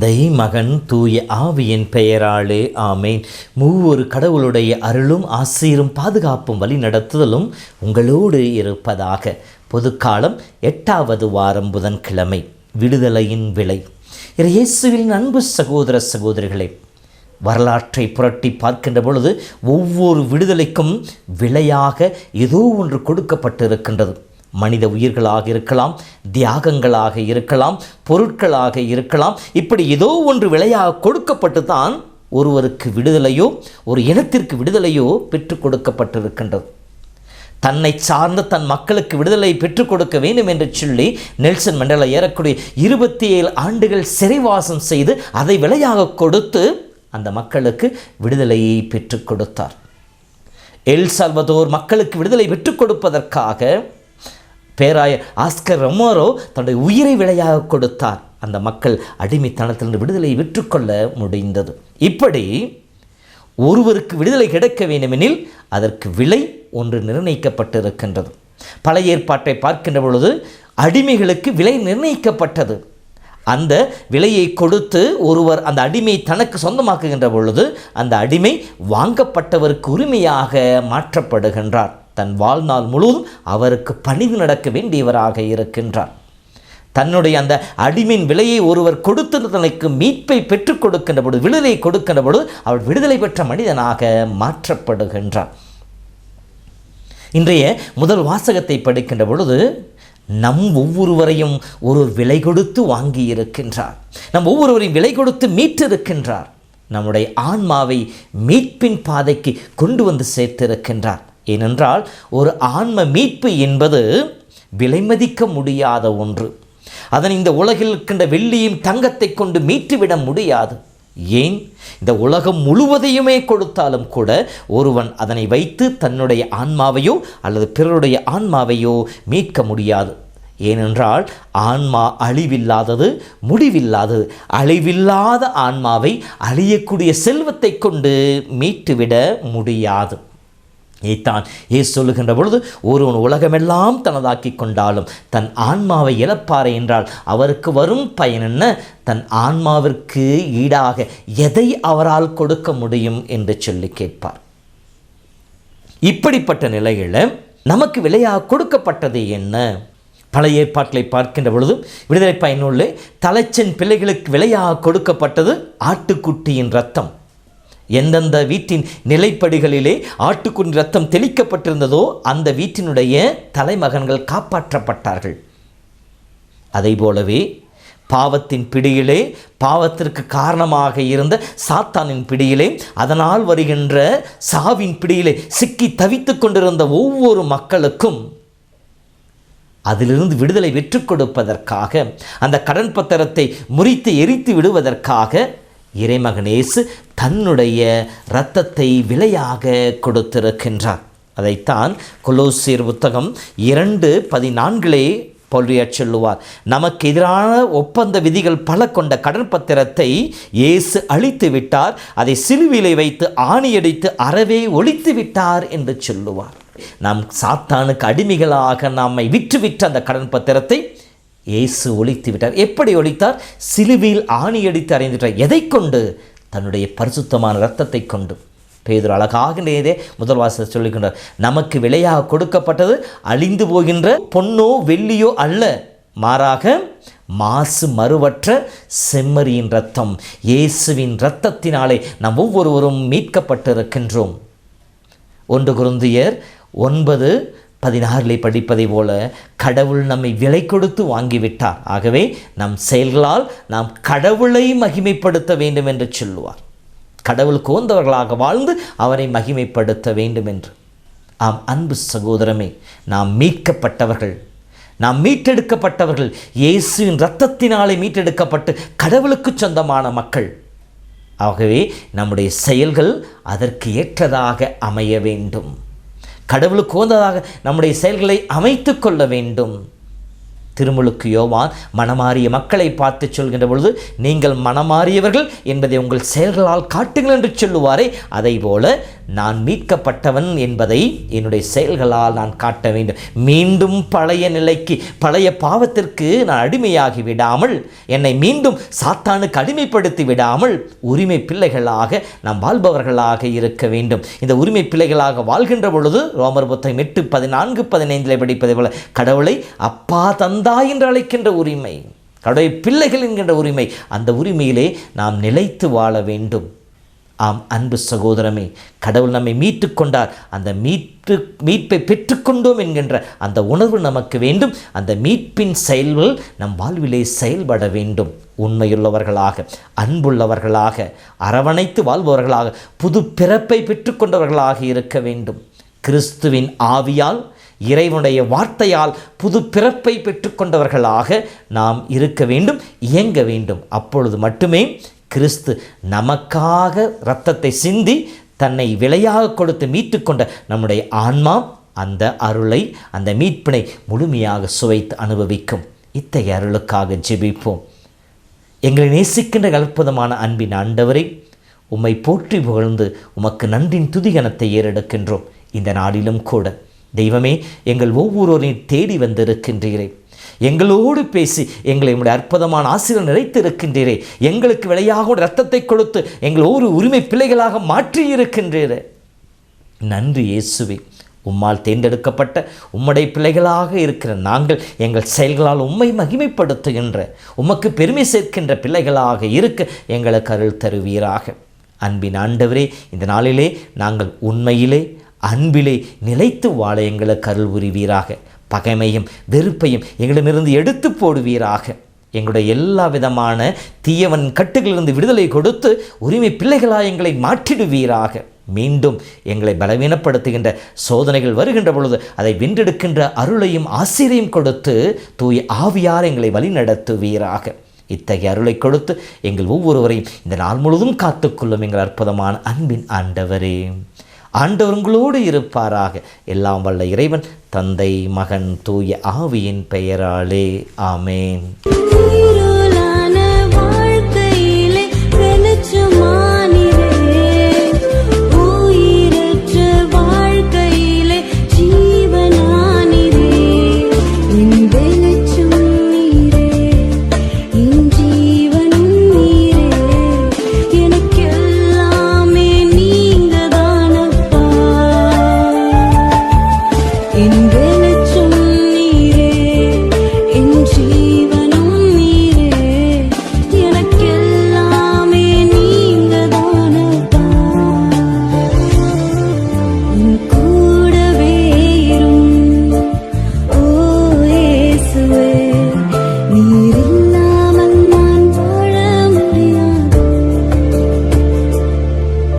தந்தை மகன் தூய ஆவியின் பெயராலே ஆமேன். மூவொரு கடவுளுடைய அருளும் ஆசீரும் பாதுகாப்பும் வழி நடத்துதலும் உங்களோடு இருப்பதாக. பொதுக்காலம் எட்டாவது வாரம் புதன்கிழமை. விடுதலையின் விலை. இயேசுவின் அன்பு சகோதர சகோதரிகளே வரலாற்றை புரட்டி பார்க்கின்ற பொழுது ஒவ்வொரு விடுதலைக்கும் விலையாக ஏதோ ஒன்று கொடுக்கப்பட்டிருக்கின்றது. மனித உயிர்களாக இருக்கலாம் தியாகங்களாக இருக்கலாம் பொருட்களாக இருக்கலாம். இப்படி ஏதோ ஒன்று விலையாக கொடுக்கப்பட்டு தான் ஒருவருக்கு விடுதலையோ ஒரு இனத்திற்கு விடுதலையோ பெற்றுக் கொடுக்கப்பட்டிருக்கின்றது. தன்னை சார்ந்த தன் மக்களுக்கு விடுதலை பெற்றுக் கொடுக்க வேண்டும் என்று சொல்லி நெல்சன் மண்டல ஏறக்கூடிய இருபத்தி ஏழு ஆண்டுகள் சிறைவாசம் செய்து அதை விலையாக கொடுத்து அந்த மக்களுக்கு விடுதலையை பெற்றுக் கொடுத்தார். எல் சல்வதோர் மக்களுக்கு விடுதலை பெற்றுக் கொடுப்பதற்காக பேராயர் ஆஸ்கர் ரொமோரோ தன்னுடைய உயிரை விலையாக கொடுத்தார். அந்த மக்கள் அடிமைத்தனத்திலிருந்து விடுதலை விற்றுக்கொள்ள முடிந்தது. இப்படி ஒருவருக்கு விடுதலை கிடைக்க வேண்டுமெனில் அதற்கு விலை ஒன்று நிர்ணயிக்கப்பட்டிருக்கின்றது. பழைய ஏற்பாட்டை பார்க்கின்ற பொழுது அடிமைகளுக்கு விலை நிர்ணயிக்கப்பட்டது. அந்த விலையை கொடுத்து ஒருவர் அந்த அடிமை தனக்கு சொந்தமாக்குகின்ற பொழுது அந்த அடிமை வாங்கப்பட்டவருக்கு உரிமையாக மாற்றப்படுகின்றார். தன் வாழ்நாள் முழுவதும் அவருக்கு பணிவு நடக்க வேண்டியவராக இருக்கின்றார் தன்னுடைய அந்த அடிமின் விலையை ஒருவர் கொடுத்து தனக்கு மீட்பை பெற்றுக் கொடுக்கின்ற பொழுது விடுதலை கொடுக்கின்ற பொழுது அவர் விடுதலை பெற்ற மனிதனாக மாற்றப்படுகின்றார் இன்றைய முதல் வாசகத்தை படிக்கின்ற பொழுது நம் ஒவ்வொருவரையும் ஒரு விலை கொடுத்து வாங்கி இருக்கின்றார். நம் ஒவ்வொருவரையும் விலை கொடுத்து மீட்டிருக்கின்றார் நம்முடைய ஆன்மாவை மீட்பின் பாதைக்கு கொண்டு வந்து சேர்த்திருக்கின்றார். ஏனென்றால் ஒரு ஆன்ம மீட்பு என்பது விலைமதிக்க முடியாத ஒன்று. அதன் இந்த உலகில் இருக்கின்ற வெள்ளியும் தங்கத்தை கொண்டு மீட்டுவிட முடியாது. ஏன்? இந்த உலகம் முழுவதையுமே கொடுத்தாலும் கூட ஒருவன் அதனை வைத்து தன்னுடைய ஆன்மாவையோ அல்லது பிறருடைய ஆன்மாவையோ மீட்க முடியாது. ஏனென்றால் ஆன்மா அழிவில்லாதது முடிவில்லாதது அழிவில்லாத ஆன்மாவை அழியக்கூடிய செல்வத்தை கொண்டு மீட்டுவிட முடியாது. இதைத்தான் ஏ சொல்லுகின்ற பொழுது ஒருவன் உலகமெல்லாம் தனதாக்கி கொண்டாலும் தன் ஆன்மாவை இழப்பாரே என்றால் அவருக்கு வரும் பயன் என்ன? தன் ஆன்மாவிற்கு ஈடாக எதை அவரால் கொடுக்க முடியும் என்று சொல்லி கேட்பார். இப்படிப்பட்ட நிலையில் நமக்கு விலையாக கொடுக்கப்பட்டது என்ன? பழைய ஏற்பாட்டிலை பார்க்கின்ற பொழுது விடுதலை பயனுள்ளே தலைச்சன் பிள்ளைகளுக்கு விலையாக கொடுக்கப்பட்டது ஆட்டுக்குட்டியின் ரத்தம். எந்தெந்த வீட்டின் நிலைப்படிகளிலே ஆட்டுக்குன் ரத்தம் தெளிக்கப்பட்டிருந்ததோ அந்த வீட்டினுடைய தலைமகன்கள் காப்பாற்றப்பட்டார்கள். அதை போலவே பாவத்தின் பிடியிலே பாவத்திற்கு காரணமாக இருந்த சாத்தானின் பிடியிலே அதனால் வருகின்ற சாவின் பிடியிலே சிக்கி தவித்து கொண்டிருந்த ஒவ்வொரு மக்களுக்கும் அதிலிருந்து விடுதலை பெற்றுக் கொடுப்பதற்காக அந்த கடன் பத்திரத்தை முறித்து எரித்து விடுவதற்காக இறைமகனேசு தன்னுடைய இரத்தத்தை விலையாக கொடுத்திருக்கின்றார். அதைத்தான் கொலோசியர் புத்தகம் இரண்டு பதினான்கிலே பௌலியார் சொல்லுவார். நமக்கு எதிரான ஒப்பந்த விதிகள் பல கொண்ட கடன் பத்திரத்தை இயேசு அழித்து விட்டார். அதை சிலுவிலை வைத்து ஆணியடித்து அறவே ஒழித்து விட்டார் என்று சொல்லுவார். நாம் சாத்தானுக்கு அடிமைகளாக நம்மை விற்றுவிட்ட அந்த கடன் பத்திரத்தை இயேசு ஒழித்து விட்டார். எப்படி ஒழித்தார்? சிலுவையில் ஆணியடித்து அறைந்துட்டார் எதை கொண்டு? தன்னுடைய பரிசுத்தமான இரத்தத்தை கொண்டு. பேதர் அழகாக நேரே முதல் வாச சொல்லுகின்றார் நமக்கு விலையாக கொடுக்கப்பட்டது அழிந்து போகின்ற பொன்னோ வெள்ளியோ அல்ல. மாறாக மாசு மறுவற்ற செம்மறியின் ரத்தம் இயேசுவின் இரத்தத்தினாலே நாம் ஒவ்வொருவரும் மீட்கப்பட்டிருக்கின்றோம். ஒன்று குருந்தியர் ஒன்பது பதினாறிலே படிப்பதை போல கடவுள் நம்மை விலை கொடுத்து வாங்கிவிட்டார். ஆகவே நம் செயல்களால் நாம் கடவுளை மகிமைப்படுத்த வேண்டும் என்று சொல்லுவார். கடவுள் கோந்தவர்களாக வாழ்ந்து அவரை மகிமைப்படுத்த வேண்டும் என்று. ஆம் அன்பு சகோதரமே நாம் மீட்கப்பட்டவர்கள் நாம் மீட்டெடுக்கப்பட்டவர்கள். இயேசுவின் இரத்தத்தினாலே மீட்டெடுக்கப்பட்டு கடவுளுக்கு சொந்தமான மக்கள். ஆகவே நம்முடைய செயல்கள் அதற்கு ஏற்றதாக அமைய வேண்டும். கடவுளுக்கு உகந்ததாக நம்முடைய செயல்களை அமைத்து கொள்ள வேண்டும். திருமுழுக்கு யோவான் மனமாறிய மக்களை பார்த்து சொல்கின்ற பொழுது நீங்கள் மனமாறியவர்கள் என்பதை உங்கள் செயல்களால் காட்டுங்கள் என்று சொல்லுவாரே. அதை போல நான் மீட்கப்பட்டவன் என்பதை என்னுடைய செயல்களால் நான் காட்ட வேண்டும். மீண்டும் பழைய நிலைக்கு பழைய பாவத்திற்கு நான் அடிமையாகி விடாமல் என்னை மீண்டும் சாத்தானுக்கு அடிமைப்படுத்தி விடாமல் உரிமை பிள்ளைகளாக நாம் வாழ்பவர்களாக இருக்க வேண்டும். இந்த உரிமை பிள்ளைகளாக வாழ்கின்ற பொழுது ரோமர் புத்தகம் எட்டு பதினான்கு பதினைந்தில் படிப்பதை போல கடவுளை அப்பா தந்த தாய் என்று அழைக்கின்ற உரிமை கடவுடைய பிள்ளைகள் என்கின்ற உரிமை அந்த உரிமையிலே நாம் நிலைத்து வாழ வேண்டும். ஆம் அன்பு சகோதரமே கடவுள் நம்மை மீட்டு கொண்டார். அந்த மீட்டு மீட்பை பெற்றுக்கொண்டோம் என்கின்ற அந்த உணர்வு நமக்கு வேண்டும். அந்த மீட்பின் செயல்கள் நம் வாழ்விலே செயல்பட வேண்டும். உண்மையுள்ளவர்களாக அன்புள்ளவர்களாக அரவணைத்து வாழ்பவர்களாக புது பிறப்பை பெற்றுக்கொண்டவர்களாக இருக்க வேண்டும். கிறிஸ்துவின் ஆவியால் இறைவனுடைய வார்த்தையால் புது பிறப்பை பெற்றுக்கொண்டவர்களாக நாம் இருக்க வேண்டும் இயங்க வேண்டும். அப்பொழுது மட்டுமே கிறிஸ்து நமக்காக இரத்தத்தை சிந்தி தன்னை விலையாக கொடுத்து மீட்டுக்கொண்ட நம்முடைய ஆன்மா அந்த அருளை அந்த மீட்பினை முழுமையாக சுவைத்து அனுபவிக்கும். இத்தகைய அருளுக்காக ஜெபிப்போம். எங்களை நேசிக்கின்ற அற்புதமான அன்பின் ஆண்டவரை உம்மை போற்றி புகழ்ந்து உமக்கு நன்றின் துதிகணத்தை ஏறெடுக்கின்றோம். இந்த நாளிலும் கூட தெய்வமே எங்கள் ஒவ்வொருவரையும் தேடி வந்திருக்கின்றீரே. எங்களோடு பேசி எங்களை உடைய அற்புதமான ஆசிரியர் நிறைத்திருக்கின்றீரே. எங்களுக்கு விலையாக ரத்தத்தை கொடுத்து எங்கள் ஒவ்வொரு உரிமை பிள்ளைகளாக மாற்றி இருக்கின்றீரே நன்றி இயேசுவே. உம்மால் தேர்ந்தெடுக்கப்பட்ட உம்முடைய பிள்ளைகளாக இருக்கிற நாங்கள் எங்கள் செயல்களால் உம்மை மகிமைப்படுத்துகின்ற உமக்கு பெருமை சேர்க்கின்ற பிள்ளைகளாக இருக்க எங்களுக்கு அருள் தருவீராக. அன்பின் ஆண்டவரே இந்த நாளிலே நாங்கள் உண்மையிலே அன்பிலே நிலைத்து வாழ எங்களுக்கு அருள் உரிவீராக பகைமையும் வெறுப்பையும் எங்களிடமிருந்து எடுத்து போடுவீராக. எங்களுடைய எல்லா விதமான தீயவன் கட்டுகளிலிருந்து விடுதலை கொடுத்து உரிமை பிள்ளைகளாக எங்களை மாற்றிடுவீராக. மீண்டும் எங்களை பலவீனப்படுத்துகின்ற சோதனைகள் வருகின்ற பொழுது அதை வென்றெடுக்கின்ற அருளையும் ஆசிரியம் கொடுத்து தூய ஆவியார் எங்களை வழிநடத்துவீராக. இத்தகைய அருளை கொடுத்து எங்கள் ஒவ்வொருவரையும் இந்த நாள் முழுவதும் காத்துக்கொள்ளும் எங்கள் அற்புதமான அன்பின் ஆண்டவரே. ஆண்டவர்களோடு இருப்பாராக. எல்லாம் வல்ல இறைவன் தந்தை மகன் தூய ஆவியின் பெயராலே. ஆமேன்.